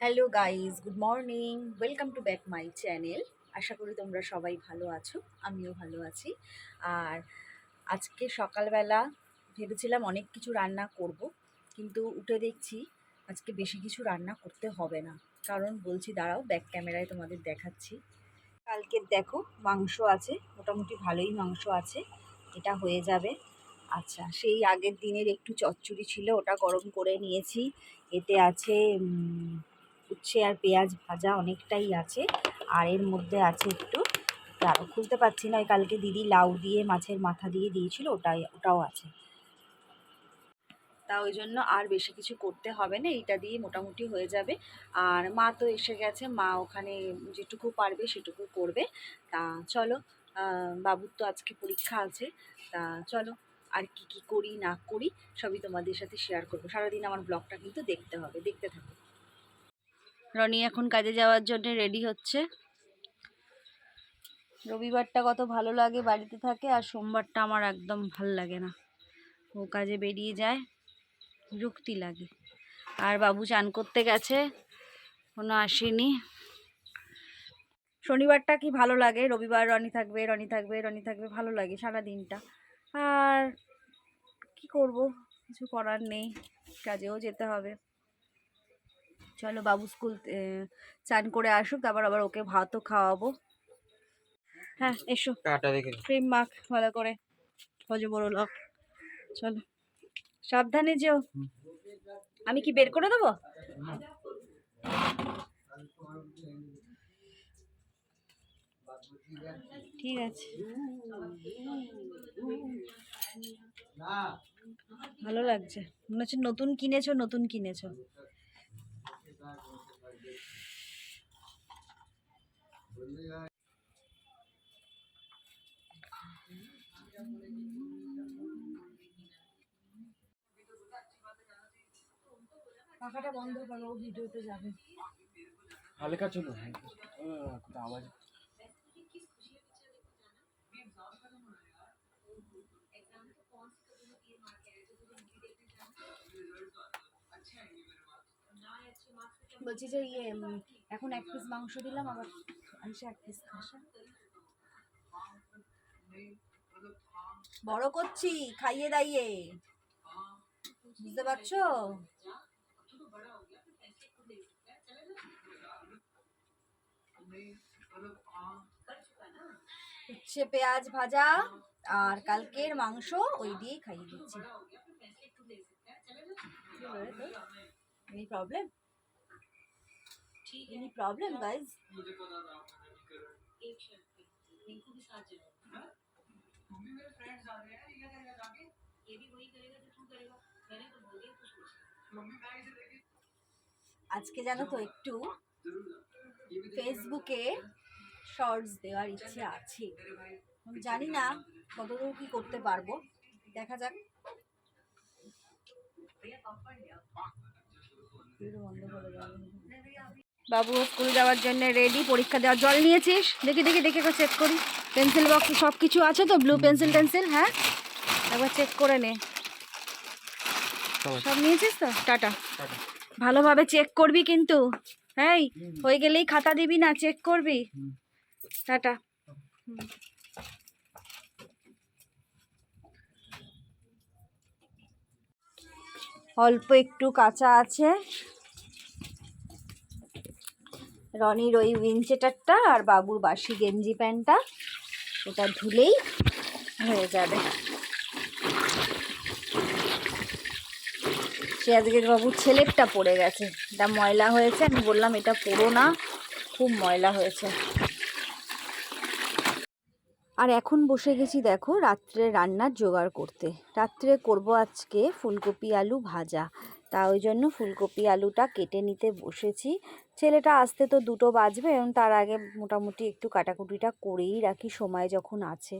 Hello guys good morning welcome to back my channel আশা করি তোমরা সবাই ভালো আছো, আমিও ভালো আছি। আর আজকে সকালবেলা ভেবেছিলাম অনেক কিছু রান্না করব, কিন্তু উঠে দেখছি আজকে বেশি কিছু রান্না করতে হবে না। কারণ বলছি, দাঁড়াও ব্যাক ক্যামেরায় তোমাদের দেখাচ্ছি। কালকের দেখো, মাংস আছে, মোটামুটি ভালোই মাংস আছে, এটা হয়ে যাবে। আচ্ছা সেই আগের দিনের একটু চচ্চড়ি ছিল, ওটা গরম করে নিয়েছি। এতে আছে উচ্ছে আর পেঁয়াজ ভাজা অনেকটাই আছে। আর এর মধ্যে আছে একটু আরও খুলতে পারছি না, ওই কালকে দিদি লাউ দিয়ে মাছের মাথা দিয়ে দিয়েছিল, ওটাই, ওটাও আছে। তা ওই জন্য আর বেশি কিছু করতে হবে না, এইটা দিয়ে মোটামুটি হয়ে যাবে। আর মা তো এসে গেছে, মা ওখানে যেটুকু পারবে সেটুকু করবে। তা চলো বাবুর তো আজকে পরীক্ষা আছে। তা চলো, আর কি কি করি না করি, সবই তোমাদের সাথে শেয়ার করব। সারাদিন আমার ব্লগটা কিন্তু দেখতে হবে, দেখতে থাকো। রনি এখন কাজে যাওয়ার জন্য রেডি হচ্ছে। রবিবারটা কত ভালো লাগে বাড়িতে থাকে আর সোমবারটা আমার একদম ভালো লাগে না। ও কাজে বেরিয়ে যায়, বিরক্তি লাগে। আর বাবু চান করতে গেছে, কোনো আসেনি। শনিবারটা কি ভালো লাগে? রবিবার রনি থাকবে রনি থাকবে রনি থাকবে, ভালো লাগে সারা দিনটা আর কি করব? কিছু করার নেই, কাজেও যেতে হবে। চলো বাবু স্কুল চান করে আসুক তারপর আবার ওকে ভাতও খাওয়াবো। হ্যাঁ এসো। ক্রিম মাখ ভালো করে। হজে বড় লক। চলো। সাবধানে যেও। আমি কি বের করে দেবো? ঠিক আছে। ভালো লাগছে। মনে হচ্ছে নতুন কিনেছো নতুন কিনেছো। পাখাটা বন্ধ করো ভিডিওতে যাবে। হালকা চলো কোথাও আওয়াজ। বলছি যে ইয়ে এখন এক পিস মাংস দিলাম আবার আইসে এক পিস খাসা। বড় করছি খাইয়ে দাইয়ে। বুঝতে পারছ? হচ্ছে পেঁয়াজ ভাজা আর কালকের মাংস ওই দিয়েই খাইয়ে দিচ্ছি। প্রবলেম এনি প্রবলেম গাইজ আজকে জানো তো একটু ফেসবুকে শর্টস দেওয়ার ইচ্ছে আছে। জানি না কতদূর কি করতে পারব। দেখা যাক। বাবু স্কুল যাওয়ার জন্য রেডি পরীক্ষা দেওয়ার জল নিয়েছিস? দেখি দেখি দেখে একবার চেক করি। পেন্সিল বক্স সব কিছু আছে তো? ব্লু পেন্সিল টেন্সিল হ্যাঁ? একবার চেক করে নে। সব নিয়েছিস তো? টাটা। ভালোভাবে চেক করবি কিন্তু। এই হয়ে গেলেই খাতা দিবি না চেক করবি। টাটা। অল্প একটু কাঁচা আছে। রনির ওই উইনচেটারটা আর বাবুর বাসি গেঞ্জি প্যান্টটা ওটা ধুলেই হয়ে যাবে। সে আজকে বাবুর ছেলেরটা পড়ে গেছে। এটা ময়লা হয়েছে, আমি বললাম এটা পড়ো না, খুব ময়লা হয়েছে। আর এখন বসে গেছি দেখো রাত্রে রান্নার জোগাড় করতে। রাত্রে করব আজকে ফুলকপি আলু ভাজা। তা ওই জন্য ফুলকপি আলুটা কেটে নিতে বসেছি। ছেলেটা আসতে তো দুটো বাজবে, এবং তার আগে মোটামুটি একটু কাটাকুটিটা করেই রাখি, সময় যখন আছে।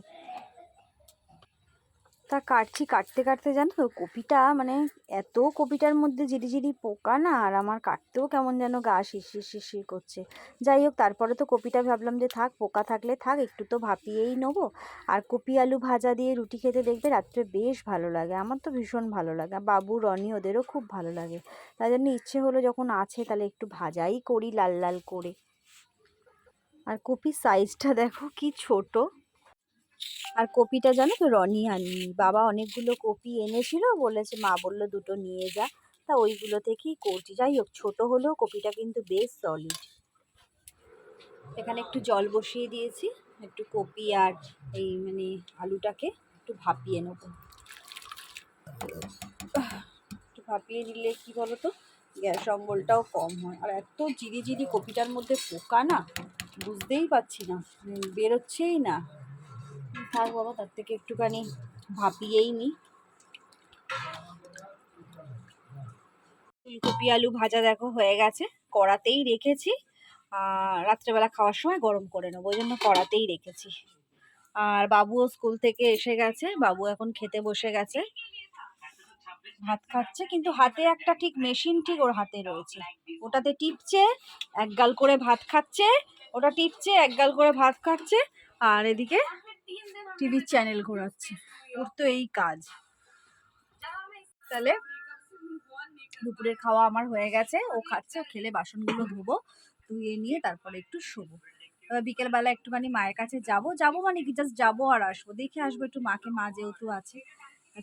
তা কাটছি কাটতে কাটতে জানো তো কপিটা মানে এত কপিটার মধ্যে ঝিরিঝিরি পোকা না, আর আমার কাটতেও কেমন যেন গা শিরশির শিরশির করছে। যাই হোক, তারপরে তো কপিটা ভাবলাম যে থাক, পোকা থাকলে থাক, একটু তো ভাপিয়েই নেব। আর কপি আলু ভাজা দিয়ে রুটি খেতে দেখবে রাত্রে বেশ ভালো লাগে, আমার তো ভীষণ ভালো লাগে। বাবু, রনি ওদেরও খুব ভালো লাগে। তাই জন্য ইচ্ছে হলো যখন আছে তাহলে একটু ভাজাই করি লাল লাল করে। আর কপির সাইজটা দেখো কি ছোট। আর কপিটা জানো তো, রনি আনি। বাবা অনেকগুলো কপি এনেছিল, বলেছে, মা বলল দুটো নিয়ে যা। তা ওইগুলো থেকেই করছি। যাই হোক, ছোটো হলেও কপিটা কিন্তু বেশ সলিড এখানে একটু জল বসিয়ে দিয়েছি, একটু কপি আর এই মানে আলুটাকে একটু ভাপিয়ে নেব। একটু ভাপিয়ে দিলে কি বলো তো গ্যাস অম্বলটাও কম হয়। আর এত জিরি জিরি কপিটার মধ্যে পোকা না, বুঝতেই পারছি না। বেরোচ্ছেই না। থাক বাবা তার থেকে একটুখানি ভাপিয়েই নিই ফুলকপি, আলু ভাজা দেখো হয়ে গেছে, কড়াতেই রেখেছি। রাত্রেবেলা খাওয়ার সময় গরম করে নেব, ওই জন্য কড়াতেই রেখেছি। আর বাবুও স্কুল থেকে এসে গেছে, বাবু এখন খেতে বসে গেছে। ভাত খাচ্ছে, কিন্তু হাতে একটা ঠিক মেশিন ঠিক ওর হাতে রয়েছে। ওটাতে টিপছে এক গাল করে ভাত খাচ্ছে, ওটা টিপছে এক গাল করে ভাত খাচ্ছে, আর এদিকে টিভির চ্যানেল ঘোরাচ্ছে। ওর তো এই কাজ। তাহলে দুপুরের খাওয়া আমার হয়ে গেছে। ও খাচ্ছে খেলে, বাসনগুলো ধোবো, ধুয়ে নিয়ে তারপরে একটু শোবো। বিকেলবেলা একটুখানি মায়ের কাছে যাব। যাব মানে কি? জাস্ট যাব আর আসব। দেখে আসব একটু মাকে, মা যেহেতু আছে।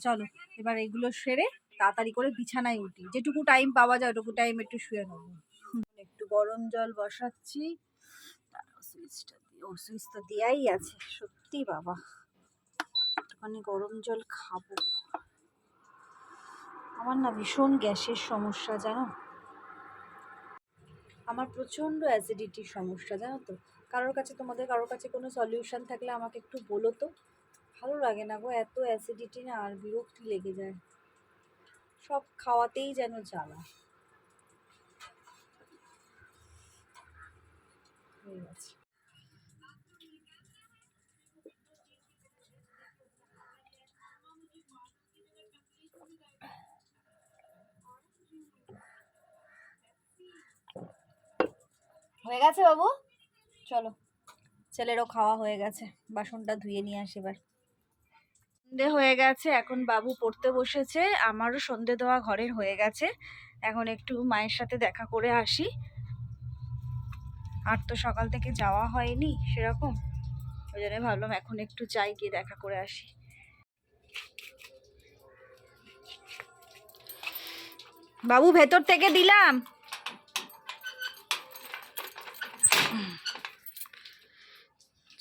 চলো, এবার এগুলো সেরে তাড়াতাড়ি করে বিছানায় উঠি। যেটুকু টাইম পাওয়া যায়, ওটুকু টাইম একটু শুয়ে নেব। একটু গরম জল বসাচ্ছি। সুইচটা দিয়ে ও সুইচ তো দেয়াই আছে, সত্যি। বাবা। একটুখানি গরম জল খাব। আমার না ভীষণ গ্যাসের সমস্যা, জানো? আমার প্রচণ্ড অ্যাসিডিটির সমস্যা, জানো তো? কারোর কাছে তোমাদের, কারোর কাছে কোনো সলিউশন থাকলে আমাকে একটু বলো তো। ভালো লাগে না গো, এত অ্যাসিডিটি না আর বিরক্তি লেগে যায়। সব খাওয়াতেই যেন জ্বালা। হয়ে গেছে। হয়ে গেছে বাবু? চলো। ছেলেরও খাওয়া হয়ে গেছে। বাসনটা ধুয়ে নিয়ে আসি এবার। সন্ধে হয়ে গেছে, এখন বাবু পড়তে বসেছে। আমারও সন্ধে দেওয়া ঘরের হয়ে গেছে। এখন একটু মায়ের সাথে দেখা করে আসি। আর তো সকাল থেকে যাওয়া হয়নি সেরকম। ওই জন্য ভাবলাম এখন একটু যাই, গিয়ে দেখা করে আসি। বাবু ভেতর থেকে দিলাম।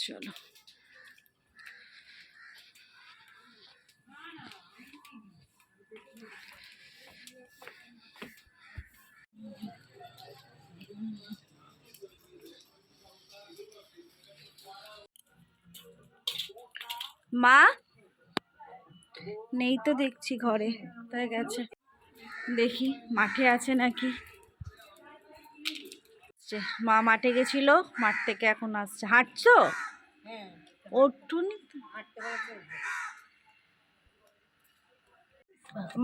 চলো। মা? নেই তো দেখছি ঘরে তাই গেছে। দেখি মাঠে আছে নাকি? আসছে। মা মাঠে গেছিল মাঠ থেকে এখন আসছে। হাঁটছো? ওঠুনি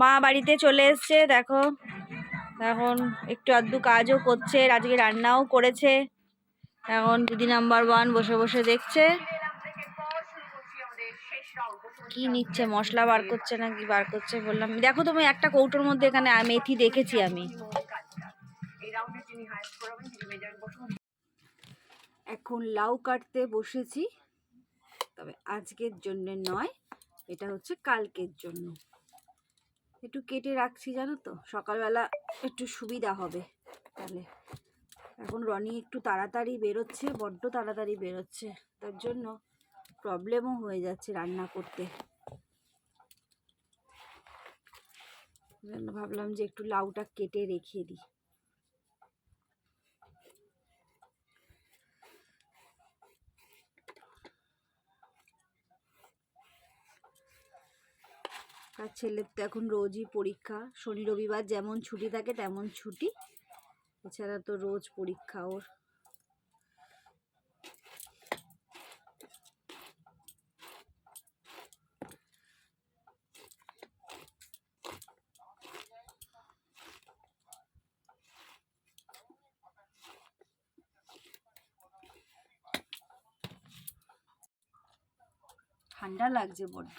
মা বাড়িতে চলে এসছে দেখো। এখন একটু আধটু কাজও করছে আজকে রান্নাও করেছে। এখন দিদি নাম্বার ওয়ান বসে বসে দেখছে। কি নিচ্ছে? মশলা বার করছে না কি বার করছে বললাম। দেখো তুমি একটা কৌটোর মধ্যে এখানে মেথি দেখেছি আমি। এখন লাউ কাটতে বসেছি, তবে আজকের জন্য নয়, এটা হচ্ছে কালকের জন্য। একটু কেটে রাখছি, জানো তো? সকালবেলা একটু সুবিধা হবে তাহলে। এখন রনি একটু তাড়াতাড়ি বেরোচ্ছে, বড্ড তাড়াতাড়ি বেরোচ্ছে। তার জন্য প্রবলেমও হয়ে যাচ্ছে রান্না করতে। ভাবলাম যে একটু লাউটা কেটে রেখে দিই। তার ছেলের তো এখন রোজই পরীক্ষা। শনি, রবিবার যেমন ছুটি থাকে তেমন ছুটি। এছাড়া তো রোজ পরীক্ষা ওর। ঠান্ডা লাগছে বড্ড।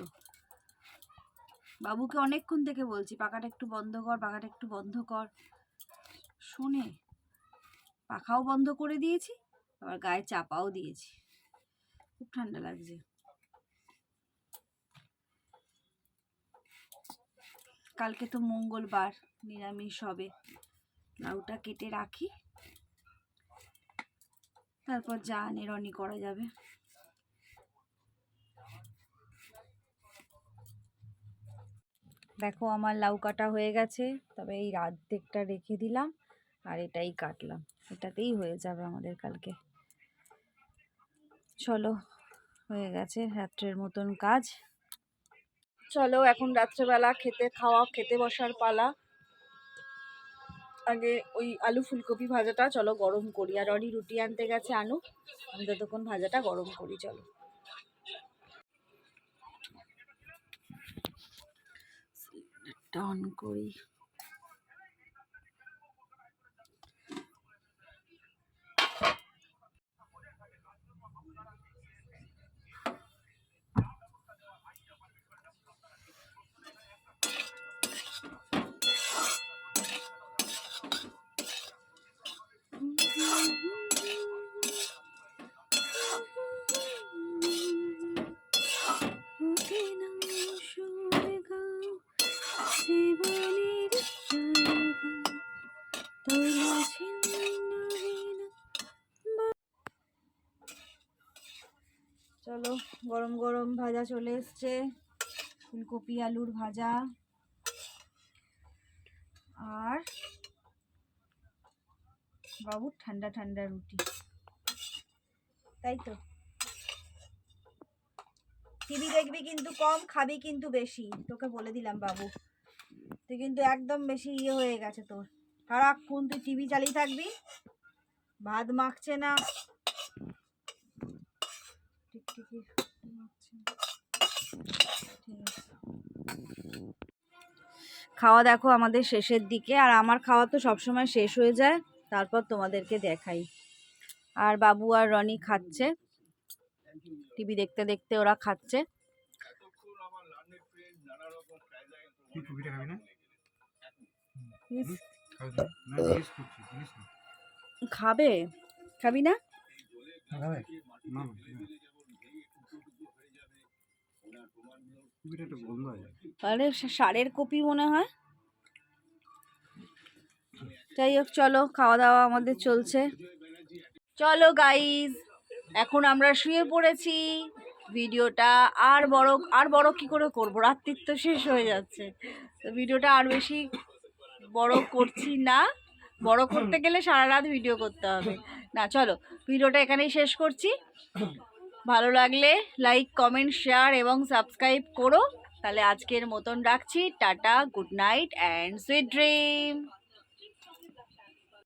বাবুকে অনেকক্ষণ থেকে বলছি, পাখাটা একটু বন্ধ কর, পাখাটা একটু বন্ধ কর। শোনে, পাখাও বন্ধ করে দিয়েছি, আবার গায়ে চাপাও দিয়েছি। খুব ঠান্ডা লাগছে। কালকে তো মঙ্গলবার, নিরামিষ হবে। লাউটা কেটে রাখি, তারপর যা নিরনি করা যাবে। দেখো আমার লাউ কাটা হয়ে গেছে, তবে এই রাতটা রেখে দিলাম আর এটাই কাটলাম। এটাতেই হয়ে যাবে আমাদের কালকে। চলো, হয়ে গেছে রাত্রের মতন কাজ। চলো এখন রাত্রেবেলা খেতে খাওয়া, খেতে বসার পালা। আগে ওই আলু ফুলকপি ভাজাটা, চলো গরম করি। আর অরি রুটি আনতে গেছে আনু, আমি ততক্ষণ ভাজাটা গরম করি, চলো। অন করি। গরম গরম ভাজা চলে এসছে। ফুলকপি, আলুর ভাজা। আর বাবুর ঠান্ডা ঠান্ডা রুটি। তাই তো? টিভি দেখবি কিন্তু কম, খাবি কিন্তু বেশি। তোকে বলে দিলাম বাবু। তুই কিন্তু একদম বেশি ইয়ে হয়ে গেছে তোর। সারাক্ষণ তুই টিভি চালিয়ে থাকবি। ভাত মাখছে না। খাওয়া দেখো আমাদের শেষের দিকে আর আমার খাওয়া তো সবসময় শেষ হয়ে যায় তারপর তোমাদেরকে দেখাই। আর বাবু আর রনি খাচ্ছে। টিভি দেখতে দেখতে ওরা খাচ্ছে। খাবে খাবি না। সা- সারের কপি মনে হয়? যাই হোক, চলো খাওয়া দাওয়া আমাদের চলছে। চলো গাইজ এখন আমরা শুয়ে পড়েছি। ভিডিওটা আর বড় আর বড় কি করে করব? রাত্রির তো শেষ হয়ে যাচ্ছে। তো ভিডিওটা আর বেশি বড় করছি না। বড় করতে গেলে সারা রাত ভিডিও করতে হবে। না, চলো, ভিডিওটা এখানেই শেষ করছি। ভালো লাগলে লাইক কমেন্ট শেয়ার এবং সাবস্ক্রাইব করো। তাহলে আজকের মতন রাখছি। Tata good night and sweet dream